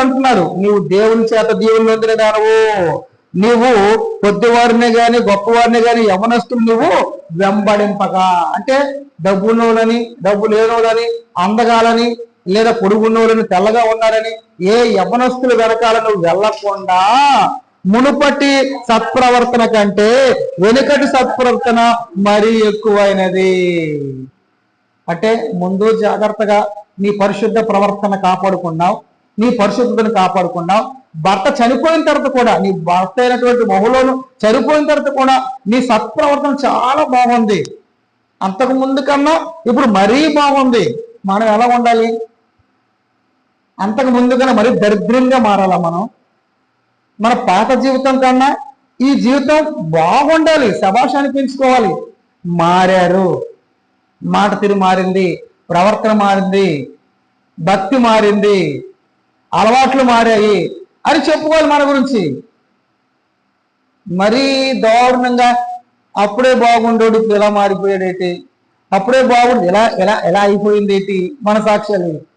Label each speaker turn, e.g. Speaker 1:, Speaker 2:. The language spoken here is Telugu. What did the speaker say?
Speaker 1: అంటున్నాడు నీవు దేవుని చేత దేవుని నొందిన దానవు? నీవు కొద్దివారిని గాని గొప్పవారిని గాని యవనస్తులు నువ్వు వెంబడింపక. అంటే డబ్బున్నోళ్ళని డబ్బు లేనోళ్ళని అందగాలని లేదా పొడుగున్నోళ్ళని తెల్లగా ఉన్నారని ఏ యవనస్తులు వెనకాల నువ్వు వెళ్ళకుండా మునుపటి సత్ప్రవర్తన కంటే వెనుకటి సత్ప్రవర్తన మరీ ఎక్కువైనది. అంటే ముందు జాగ్రత్తగా నీ పరిశుద్ధ ప్రవర్తన కాపాడుకున్నావు. నీ పరిశుద్ధతను కాపాడుకున్నావు. భర్త చనిపోయిన తర్వాత కూడా నీ భర్త అయినటువంటి మహులోను చనిపోయిన తర్వాత కూడా నీ సత్ప్రవర్తన చాలా బాగుంది. అంతకు ముందు కన్నా ఇప్పుడు మరీ బాగుంది. మనం ఎలా ఉండాలి? అంతకు ముందు కన్నా మరీ దరిద్రంగా మారాలా మనం? మన పాత జీవితం కన్నా ఈ జీవితం బాగుండాలి. శభాష అనిపించుకోవాలి. మారారు. మాట తీరు మారింది. ప్రవర్తన మారింది. భక్తి మారింది. అలవాట్లు మారాయి అని చెప్పుకోవాలి మన గురించి. మరీ దారుణంగా అప్పుడే బాగుండోడు ఇప్పుడు ఇలా మారిపోయాడేటి? అప్పుడే బాగుండు ఎలా ఎలా ఎలా అయిపోయింది ఏంటి మన సాక్ష్యాలు.